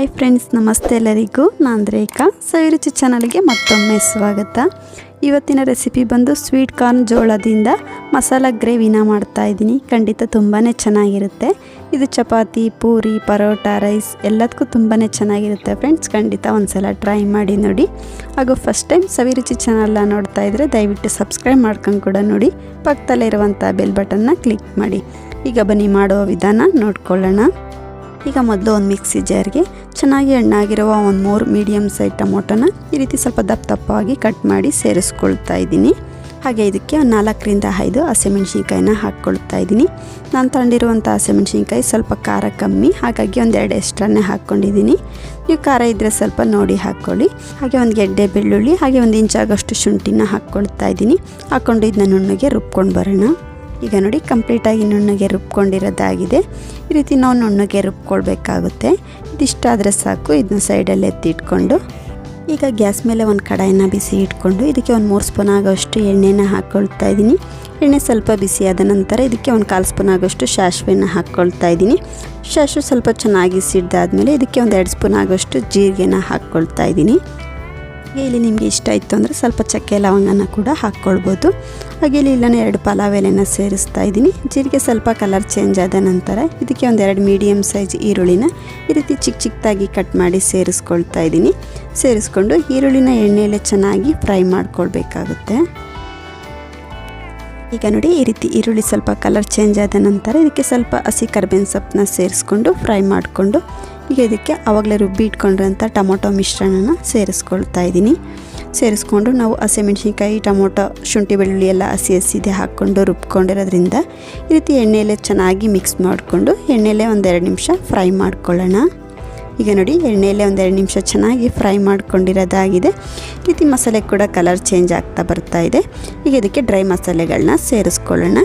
Hi friends, ನಮಸ್ತೆ ಎಲ್ಲರಿಗೂ. ನಾನು ರೇಖಾ. ಸವಿರುಚಿ ಚಾನಲ್ಗೆ ಮತ್ತೊಮ್ಮೆ ಸ್ವಾಗತ. ಇವತ್ತಿನ ರೆಸಿಪಿ ಬಂದು ಸ್ವೀಟ್ ಕಾರ್ನ್ ಜೋಳದಿಂದ ಮಸಾಲ ಗ್ರೇವಿನ ಮಾಡ್ತಾ ಇದ್ದೀನಿ. ಖಂಡಿತ ತುಂಬಾ ಚೆನ್ನಾಗಿರುತ್ತೆ. ಇದು ಚಪಾತಿ, ಪೂರಿ, ಪರೋಟ, ರೈಸ್ ಎಲ್ಲದಕ್ಕೂ ತುಂಬಾ ಚೆನ್ನಾಗಿರುತ್ತೆ ಫ್ರೆಂಡ್ಸ್. ಖಂಡಿತ ಒಂದ್ಸಲ ಟ್ರೈ ಮಾಡಿ ನೋಡಿ. ಹಾಗೂ ಫಸ್ಟ್ ಟೈಮ್ ಸವಿರುಚಿ ಚಾನಲ್ನ ನೋಡ್ತಾ ಇದ್ದರೆ ದಯವಿಟ್ಟು ಸಬ್ಸ್ಕ್ರೈಬ್ ಮಾಡ್ಕೊಂಡು ಕೂಡ ನೋಡಿ. ಪಕ್ಕದಲ್ಲಿರುವಂಥ ಬೆಲ್ ಬಟನ್ನ ಕ್ಲಿಕ್ ಮಾಡಿ. ಈಗ ಬನ್ನಿ ಮಾಡೋ ವಿಧಾನ ನೋಡ್ಕೊಳ್ಳೋಣ. ಈಗ ಮೊದಲು ಒಂದು ಮಿಕ್ಸಿ ಜಾರ್ಗೆ ಚೆನ್ನಾಗಿ ಹಣ್ಣಾಗಿರುವ ಒಂದು ಮೂರು ಮೀಡಿಯಮ್ ಸೈಜ್ ಟೊಮೊಟೊನ ಈ ರೀತಿ ಸ್ವಲ್ಪ ದಪ್ಪ ದಪ್ಪವಾಗಿ ಕಟ್ ಮಾಡಿ ಸೇರಿಸ್ಕೊಳ್ತಾ ಇದ್ದೀನಿ. ಹಾಗೆ ಇದಕ್ಕೆ ಒಂದು ನಾಲ್ಕರಿಂದ ಐದು ಹಸಿಮೆಣ್ಸಿನ್ಕಾಯಿನ ಹಾಕ್ಕೊಳ್ತಾ ಇದ್ದೀನಿ. ನಾನು ತಗೊಂಡಿರುವಂಥ ಹಸಿಮೆಣ್ಸಿನ್ಕಾಯಿ ಸ್ವಲ್ಪ ಖಾರ ಕಮ್ಮಿ, ಹಾಗಾಗಿ ಒಂದೆರಡು ಎಕ್ಸ್ಟ್ರಾನೇ ಹಾಕ್ಕೊಂಡಿದ್ದೀನಿ. ನೀವು ಖಾರ ಇದ್ದರೆ ಸ್ವಲ್ಪ ನೋಡಿ ಹಾಕ್ಕೊಳ್ಳಿ. ಹಾಗೆ ಒಂದು ಗೆಡ್ಡೆ ಬೆಳ್ಳುಳ್ಳಿ, ಹಾಗೆ ಒಂದು ಇಂಚಾಗಷ್ಟು ಶುಂಠಿನ ಹಾಕ್ಕೊಳ್ತಾ ಇದ್ದೀನಿ. ಹಾಕ್ಕೊಂಡು ಇದನ್ನ ನುಣ್ಣಗೆ ರುಬ್ಕೊಂಡು ಬರೋಣ. ಈಗ ನೋಡಿ, ಕಂಪ್ಲೀಟಾಗಿ ನುಣ್ಣಗೆ ರುಬ್ಕೊಂಡಿರೋದಾಗಿದೆ. ಈ ರೀತಿ ನಾವು ನುಣ್ಣಗೆ ರುಬ್ಕೊಳ್ಬೇಕಾಗುತ್ತೆ. ಇದಿಷ್ಟಾದರೆ ಸಾಕು, ಇದನ್ನ ಸೈಡಲ್ಲಿ ಎತ್ತಿಟ್ಕೊಂಡು. ಈಗ ಗ್ಯಾಸ್ ಮೇಲೆ ಒಂದು ಕಡಾಯಿನ ಬಿಸಿ ಇಟ್ಕೊಂಡು, ಇದಕ್ಕೆ ಒಂದು ಮೂರು ಸ್ಪೂನ್ ಆಗೋಷ್ಟು ಎಣ್ಣೆನ ಹಾಕ್ಕೊಳ್ತಾ ಇದ್ದೀನಿ. ಎಣ್ಣೆ ಸ್ವಲ್ಪ ಬಿಸಿ ಆದ ನಂತರ ಇದಕ್ಕೆ ಒಂದು ಕಾಲು ಸ್ಪೂನ್ ಆಗೋಷ್ಟು ಸಾಸಿವೆನ ಹಾಕ್ಕೊಳ್ತಾ ಇದ್ದೀನಿ. ಸಾಸಿವೆ ಸ್ವಲ್ಪ ಚೆನ್ನಾಗಿ ಸಿಡ್ದಾದ್ಮೇಲೆ ಇದಕ್ಕೆ ಒಂದು ಎರಡು ಸ್ಪೂನ್ ಆಗೋಷ್ಟು ಜೀರಿಗೆನ ಹಾಕ್ಕೊಳ್ತಾ ಇದ್ದೀನಿ. ಇಲ್ಲಿ ನಿಮಗೆ ಇಷ್ಟ ಇತ್ತು ಅಂದರೆ ಸ್ವಲ್ಪ ಚಕ್ಕೆ ಲವಂಗನ ಕೂಡ ಹಾಕ್ಕೊಳ್ಬೋದು ಹಾಗೆ ಇಲ್ಲಿ ಇಲ್ಲನೇ ಎರಡು ಪಲಾವ್ ಎಲೆನ ಸೇರಿಸ್ತಾ ಇದ್ದೀನಿ. ಜೀರಿಗೆ ಸ್ವಲ್ಪ ಕಲರ್ ಚೇಂಜ್ ಆದ ನಂತರ ಇದಕ್ಕೆ ಒಂದೆರಡು ಮೀಡಿಯಮ್ ಸೈಜ್ ಈರುಳ್ಳಿನ ಈ ರೀತಿ ಚಿಕ್ಕ ಚಿಕ್ಕದಾಗಿ ಕಟ್ ಮಾಡಿ ಸೇರಿಸ್ಕೊಳ್ತಾ ಇದ್ದೀನಿ. ಸೇರಿಸ್ಕೊಂಡು ಈರುಳ್ಳಿನ ಎಣ್ಣೆಯಲ್ಲೇ ಚೆನ್ನಾಗಿ ಫ್ರೈ ಮಾಡ್ಕೊಳ್ಬೇಕಾಗುತ್ತೆ. ಈಗ ನೋಡಿ ಈ ರೀತಿ ಈರುಳ್ಳಿ ಸ್ವಲ್ಪ ಕಲರ್ ಚೇಂಜ್ ಆದ ನಂತರ ಇದಕ್ಕೆ ಸ್ವಲ್ಪ ಹಸಿ ಕರ್ಬೇವಿನ ಸೊಪ್ಪನ್ನ ಸೇರಿಸ್ಕೊಂಡು ಫ್ರೈ ಮಾಡಿಕೊಂಡು ಈಗ ಇದಕ್ಕೆ ಆವಾಗಲೇ ರುಬ್ಬಿ ಇಟ್ಕೊಂಡಿರೋಂಥ ಟೊಮೊಟೊ ಮಿಶ್ರಣನ ಸೇರಿಸ್ಕೊಳ್ತಾ ಇದ್ದೀನಿ. ಸೇರಿಸ್ಕೊಂಡು ನಾವು ಹಸಿಮೆಣ್ಸಿನ್ಕಾಯಿ, ಟೊಮೊಟೊ, ಶುಂಠಿ ಬೆಳ್ಳುಳ್ಳಿ ಎಲ್ಲ ಹಸಿ ಹಸಿದೆ ಹಾಕ್ಕೊಂಡು ರುಬ್ಕೊಂಡಿರೋದ್ರಿಂದ ಈ ರೀತಿ ಎಣ್ಣೆಯಲ್ಲೇ ಚೆನ್ನಾಗಿ ಮಿಕ್ಸ್ ಮಾಡಿಕೊಂಡು ಎಣ್ಣೆಯಲ್ಲೇ ಒಂದೆರಡು ನಿಮಿಷ ಫ್ರೈ ಮಾಡ್ಕೊಳ್ಳೋಣ. ಈಗ ನೋಡಿ ಎಣ್ಣೆಯಲ್ಲೇ ಒಂದೆರಡು ನಿಮಿಷ ಚೆನ್ನಾಗಿ ಫ್ರೈ ಮಾಡ್ಕೊಂಡಿರೋದಾಗಿದೆ. ಈ ರೀತಿ ಮಸಾಲೆ ಕೂಡ ಕಲರ್ ಚೇಂಜ್ ಆಗ್ತಾ ಬರ್ತಾ ಇದೆ. ಈಗ ಇದಕ್ಕೆ ಡ್ರೈ ಮಸಾಲೆಗಳನ್ನ ಸೇರಿಸ್ಕೊಳ್ಳೋಣ.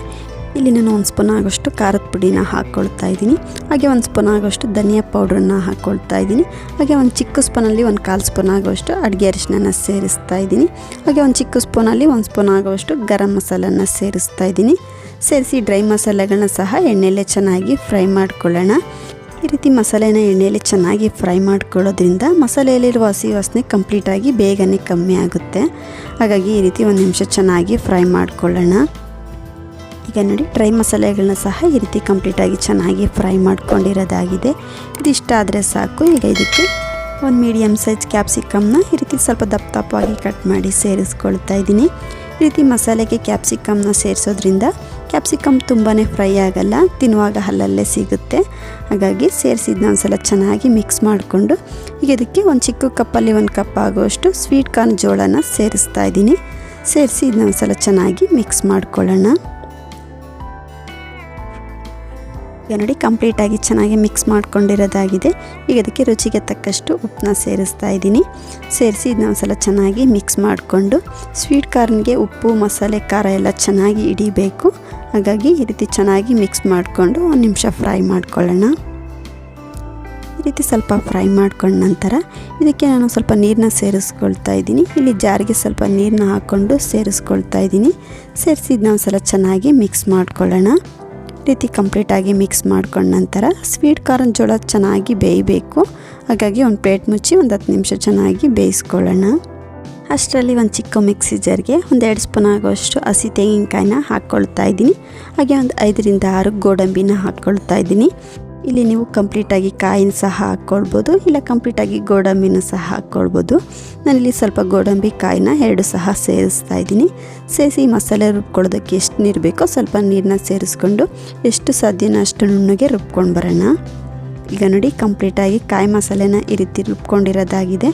ಇಲ್ಲಿ ನಾನು ಒಂದು ಸ್ಪೂನ್ ಆಗೋಷ್ಟು ಖಾರದ ಪುಡಿನ ಹಾಕ್ಕೊಳ್ತಾ ಇದ್ದೀನಿ. ಹಾಗೆ ಒಂದು ಸ್ಪೂನ್ ಆಗೋಷ್ಟು ಧನಿಯಾ ಪೌಡ್ರನ್ನ ಹಾಕ್ಕೊಳ್ತಾ ಇದ್ದೀನಿ. ಹಾಗೆ ಒಂದು ಚಿಕ್ಕ ಸ್ಪೂನಲ್ಲಿ ಒಂದು ಕಾಲು ಸ್ಪೂನ್ ಆಗೋಷ್ಟು ಅಡುಗೆ ಅರಿಶಿನ ಸೇರಿಸ್ತಾ ಇದ್ದೀನಿ. ಹಾಗೆ ಒಂದು ಚಿಕ್ಕ ಸ್ಪೂನಲ್ಲಿ ಒಂದು ಸ್ಪೂನ್ ಆಗೋಷ್ಟು ಗರಂ ಮಸಾಲನ್ನ ಸೇರಿಸ್ತಾ ಇದ್ದೀನಿ. ಸೇರಿಸಿ ಡ್ರೈ ಮಸಾಲೆಗಳನ್ನ ಸಹ ಎಣ್ಣೆಯಲ್ಲೇ ಚೆನ್ನಾಗಿ ಫ್ರೈ ಮಾಡ್ಕೊಳ್ಳೋಣ. ಈ ರೀತಿ ಮಸಾಲೆನ ಎಣ್ಣೆಯಲ್ಲಿ ಚೆನ್ನಾಗಿ ಫ್ರೈ ಮಾಡ್ಕೊಳ್ಳೋದ್ರಿಂದ ಮಸಾಲೆಯಲ್ಲಿರುವ ಹಸಿ ವಾಸನೆ ಕಂಪ್ಲೀಟಾಗಿ ಬೇಗನೆ ಕಮ್ಮಿ ಆಗುತ್ತೆ. ಹಾಗಾಗಿ ಈ ರೀತಿ ಒಂದು ನಿಮಿಷ ಚೆನ್ನಾಗಿ ಫ್ರೈ ಮಾಡ್ಕೊಳ್ಳೋಣ. ಈಗ ನೋಡಿ ಡ್ರೈ ಮಸಾಲೆಗಳನ್ನ ಸಹ ಈ ರೀತಿ ಕಂಪ್ಲೀಟಾಗಿ ಚೆನ್ನಾಗಿ ಫ್ರೈ ಮಾಡ್ಕೊಂಡಿರೋದಾಗಿದೆ. ಇದಿಷ್ಟ ಆದರೆ ಸಾಕು. ಈಗ ಇದಕ್ಕೆ ಒಂದು ಮೀಡಿಯಮ್ ಸೈಜ್ ಕ್ಯಾಪ್ಸಿಕಮ್ನ ಈ ರೀತಿ ಸ್ವಲ್ಪ ದಪ್ಪ ದಪ್ಪವಾಗಿ ಕಟ್ ಮಾಡಿ ಸೇರಿಸ್ಕೊಳ್ತಾ ಇದ್ದೀನಿ. ಈ ರೀತಿ ಮಸಾಲೆಗೆ ಕ್ಯಾಪ್ಸಿಕಮ್ನ ಸೇರಿಸೋದ್ರಿಂದ ಕ್ಯಾಪ್ಸಿಕಮ್ ತುಂಬಾ ಫ್ರೈ ಆಗಲ್ಲ, ತಿನ್ನುವಾಗ ಹಲ್ಲಲ್ಲೇ ಸಿಗುತ್ತೆ. ಹಾಗಾಗಿ ಸೇರಿಸಿದ್ನ ಒಂದ್ಸಲ ಚೆನ್ನಾಗಿ ಮಿಕ್ಸ್ ಮಾಡಿಕೊಂಡು ಈಗ ಇದಕ್ಕೆ ಒಂದು ಚಿಕ್ಕ ಕಪ್ಪಲ್ಲಿ ಒಂದು ಕಪ್ ಆಗುವಷ್ಟು ಸ್ವೀಟ್ ಕಾರ್ನ್ ಜೋಳನ ಸೇರಿಸ್ತಾ ಇದ್ದೀನಿ. ಸೇರಿಸಿ ಇದನ್ನ ಒಂದ್ಸಲ ಚೆನ್ನಾಗಿ ಮಿಕ್ಸ್ ಮಾಡ್ಕೊಳ್ಳೋಣ. ಈಗ ನೋಡಿ ಕಂಪ್ಲೀಟಾಗಿ ಚೆನ್ನಾಗಿ ಮಿಕ್ಸ್ ಮಾಡ್ಕೊಂಡಿರೋದಾಗಿದೆ. ಈಗ ಅದಕ್ಕೆ ರುಚಿಗೆ ತಕ್ಕಷ್ಟು ಉಪ್ಪನ್ನ ಸೇರಿಸ್ತಾ ಇದ್ದೀನಿ. ಸೇರಿಸಿ ಇದನ್ನ ಒಂದ್ಸಲ ಚೆನ್ನಾಗಿ ಮಿಕ್ಸ್ ಮಾಡಿಕೊಂಡು ಸ್ವೀಟ್ ಕಾರ್ನ್ಗೆ ಉಪ್ಪು, ಮಸಾಲೆ, ಖಾರ ಎಲ್ಲ ಚೆನ್ನಾಗಿ ಹಿಡಿಬೇಕು. ಹಾಗಾಗಿ ಈ ರೀತಿ ಚೆನ್ನಾಗಿ ಮಿಕ್ಸ್ ಮಾಡಿಕೊಂಡು ಒಂದು ನಿಮಿಷ ಫ್ರೈ ಮಾಡ್ಕೊಳ್ಳೋಣ. ಈ ರೀತಿ ಸ್ವಲ್ಪ ಫ್ರೈ ಮಾಡ್ಕೊಂಡ ನಂತರ ಇದಕ್ಕೆ ನಾನು ಸ್ವಲ್ಪ ನೀರನ್ನ ಸೇರಿಸ್ಕೊಳ್ತಾ ಇದ್ದೀನಿ. ಇಲ್ಲಿ ಜಾರಿಗೆ ಸ್ವಲ್ಪ ನೀರನ್ನ ಹಾಕ್ಕೊಂಡು ಸೇರಿಸ್ಕೊಳ್ತಾ ಇದ್ದೀನಿ. ಸೇರಿಸಿ ಇದನ್ನ ಒಂದ್ಸಲ ಚೆನ್ನಾಗಿ ಮಿಕ್ಸ್ ಮಾಡ್ಕೊಳ್ಳೋಣ. ರೀತಿ ಕಂಪ್ಲೀಟಾಗಿ ಮಿಕ್ಸ್ ಮಾಡ್ಕೊಂಡ ನಂತರ ಸ್ವೀಟ್ ಕಾರ್ನ್ ಜೋಳ ಚೆನ್ನಾಗಿ ಬೇಯಬೇಕು. ಹಾಗಾಗಿ ಒಂದು ಪ್ಲೇಟ್ ಮುಚ್ಚಿ ಒಂದು ಹತ್ತು ನಿಮಿಷ ಚೆನ್ನಾಗಿ ಬೇಯಿಸ್ಕೊಳ್ಳೋಣ. ಅಷ್ಟರಲ್ಲಿ ಒಂದು ಚಿಕ್ಕ ಮಿಕ್ಸಿ ಜರ್ಗೆ ಒಂದು ಎರಡು ಸ್ಪೂನ್ ಆಗೋಷ್ಟು ಹಸಿ ತೆಂಗಿನಕಾಯಿನ ಹಾಕ್ಕೊಳ್ತಾ ಇದ್ದೀನಿ. ಹಾಗೆ ಒಂದು ಐದರಿಂದ ಆರು ಗೋಡಂಬಿನ ಹಾಕ್ಕೊಳ್ತಾ ಇದ್ದೀನಿ. ಇಲ್ಲಿ ನೀವು ಕಂಪ್ಲೀಟಾಗಿ ಕಾಯಿನ ಸಹ ಹಾಕ್ಕೊಳ್ಬೋದು, ಇಲ್ಲ ಕಂಪ್ಲೀಟಾಗಿ ಗೋಡಂಬಿನ ಸಹ ಹಾಕ್ಕೊಳ್ಬೋದು. ನಾನಿಲ್ಲಿ ಸ್ವಲ್ಪ ಗೋಡಂಬಿ ಕಾಯಿನ ಎರಡು ಸಹ ಸೇರಿಸ್ತಾ ಇದ್ದೀನಿ. ಸೇರಿಸಿ ಮಸಾಲೆ ರುಬ್ಕೊಳ್ಳೋದಕ್ಕೆ ಎಷ್ಟು ನೀರು ಬೇಕೋ ಸ್ವಲ್ಪ ನೀರನ್ನ ಸೇರಿಸ್ಕೊಂಡು ಎಷ್ಟು ಸಾಧ್ಯನೋ ಅಷ್ಟು ನುಣ್ಣಗೆ ರುಬ್ಕೊಂಡು ಬರೋಣ. ಈಗ ನೋಡಿ, ಕಂಪ್ಲೀಟಾಗಿ ಕಾಯಿ ಮಸಾಲೆನ ಈ ರೀತಿ ರುಬ್ಕೊಂಡಿರೋದಾಗಿದೆ.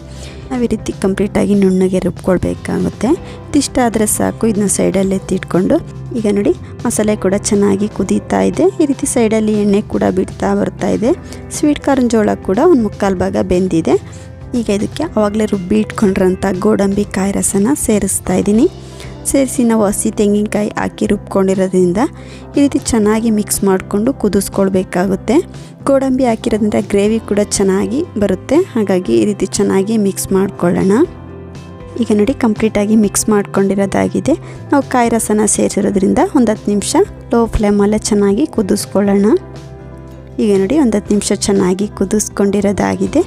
ನಾವು ಈ ರೀತಿ ಕಂಪ್ಲೀಟಾಗಿ ನುಣ್ಣಗೆ ರುಬ್ಕೊಳ್ಬೇಕಾಗುತ್ತೆ. ಇದಿಷ್ಟ ಆದರೆ ಸಾಕು ಇದನ್ನ ಸೈಡಲ್ಲಿ ಎತ್ತಿಟ್ಕೊಂಡು. ಈಗ ನೋಡಿ, ಮಸಾಲೆ ಕೂಡ ಚೆನ್ನಾಗಿ ಕುದೀತಾ ಇದೆ. ಈ ರೀತಿ ಸೈಡಲ್ಲಿ ಎಣ್ಣೆ ಕೂಡ ಬಿಡ್ತಾ ಬರ್ತಾ ಇದೆ. ಸ್ವೀಟ್ ಕಾರ್ನ್ ಜೋಳ ಕೂಡ ಒಂದು ಮುಕ್ಕಾಲು ಭಾಗ ಬೆಂದಿದೆ. ಈಗ ಇದಕ್ಕೆ ಆವಾಗಲೇ ರುಬ್ಬಿ ಇಟ್ಕೊಂಡಿರೋಂಥ ಗೋಡಂಬಿ ಕಾಯಿ ರಸನ ಸೇರಿಸ್ತಾ ಇದ್ದೀನಿ ಸೇರಿಸಿ ನಾವು ಹಸಿ ತೆಂಗಿನಕಾಯಿ ಹಾಕಿ ರುಬ್ಕೊಂಡಿರೋದ್ರಿಂದ ಈ ರೀತಿ ಚೆನ್ನಾಗಿ ಮಿಕ್ಸ್ ಮಾಡಿಕೊಂಡು ಕುದಿಸ್ಕೊಳ್ಬೇಕಾಗುತ್ತೆ. ಗೋಡಂಬಿ ಹಾಕಿರೋದ್ರಿಂದ ಗ್ರೇವಿ ಕೂಡ ಚೆನ್ನಾಗಿ ಬರುತ್ತೆ. ಹಾಗಾಗಿ ಈ ರೀತಿ ಚೆನ್ನಾಗಿ ಮಿಕ್ಸ್ ಮಾಡ್ಕೊಳ್ಳೋಣ. ಈಗ ನೋಡಿ ಕಂಪ್ಲೀಟಾಗಿ ಮಿಕ್ಸ್ ಮಾಡ್ಕೊಂಡಿರೋದಾಗಿದೆ. ನಾವು ಕಾಯಿ ರಸನ ಸೇರಿಸಿರೋದ್ರಿಂದ ಒಂದು ಹತ್ತು ನಿಮಿಷ ಲೋ ಫ್ಲೇಮಲ್ಲೇ ಚೆನ್ನಾಗಿ ಕುದಿಸ್ಕೊಳ್ಳೋಣ. ಈಗ ನೋಡಿ ಒಂದು ಹತ್ತು ನಿಮಿಷ ಚೆನ್ನಾಗಿ ಕುದಿಸ್ಕೊಂಡಿರೋದಾಗಿದೆ.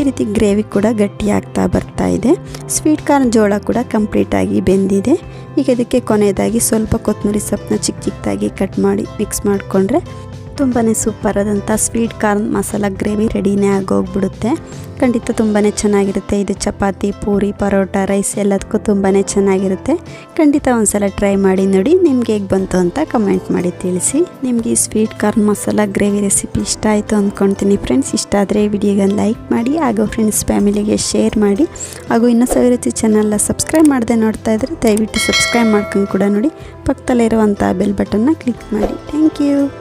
ಈ ರೀತಿ ಗ್ರೇವಿ ಕೂಡ ಗಟ್ಟಿಯಾಗ್ತಾ ಬರ್ತಾ ಇದೆ. ಸ್ವೀಟ್ ಕಾರ್ನ್ ಜೋಳ ಕೂಡ ಕಂಪ್ಲೀಟಾಗಿ ಬೆಂದಿದೆ. ಈಗ ಇದಕ್ಕೆ ಕೊನೆಯದಾಗಿ ಸ್ವಲ್ಪ ಕೊತ್ತಂಬರಿ ಸೊಪ್ಪನ್ನ ಚಿಕ್ಕ ಚಿಕ್ಕದಾಗಿ ಕಟ್ ಮಾಡಿ ಮಿಕ್ಸ್ ಮಾಡಿಕೊಂಡ್ರೆ ತುಂಬಾ ಸೂಪರಾದಂಥ ಸ್ವೀಟ್ ಕಾರ್ನ್ ಮಸಾಲ ಗ್ರೇವಿ ರೆಡಿನೇ ಆಗೋಗ್ಬಿಡುತ್ತೆ. ಖಂಡಿತ ತುಂಬಾ ಚೆನ್ನಾಗಿರುತ್ತೆ. ಇದು ಚಪಾತಿ, ಪೂರಿ, ಪರೋಟ ರೈಸ್ ಎಲ್ಲದಕ್ಕೂ ತುಂಬಾ ಚೆನ್ನಾಗಿರುತ್ತೆ. ಖಂಡಿತ ಒಂದ್ಸಲ ಟ್ರೈ ಮಾಡಿ ನೋಡಿ ನಿಮ್ಗೆ ಹೇಗೆ ಬಂತು ಅಂತ ಕಮೆಂಟ್ ಮಾಡಿ ತಿಳಿಸಿ. ನಿಮಗೆ ಈ sweet corn masala gravy recipe ಇಷ್ಟ ಆಯಿತು ಅಂದ್ಕೊಳ್ತೀನಿ ಫ್ರೆಂಡ್ಸ್ ಇಷ್ಟ ಆದರೆ ವಿಡಿಯೋಗೆ ಲೈಕ್ ಮಾಡಿ, ಹಾಗೂ ಫ್ರೆಂಡ್ಸ್ ಫ್ಯಾಮಿಲಿಗೆ ಶೇರ್ ಮಾಡಿ, ಹಾಗೂ ಇನ್ನೂ ಸವಿರುಚಿ ಚಾನಲ್ನ ಸಬ್ಸ್ಕ್ರೈಬ್ ಮಾಡದೆ ನೋಡ್ತಾ ಇದ್ದರೆ ದಯವಿಟ್ಟು ಸಬ್ಸ್ಕ್ರೈಬ್ ಮಾಡ್ಕೊಂಡು ಕೂಡ ನೋಡಿ. ಪಕ್ಕದಲ್ಲಿರುವಂಥ ಬೆಲ್ ಬಟನ್ನ ಕ್ಲಿಕ್ ಮಾಡಿ. Thank you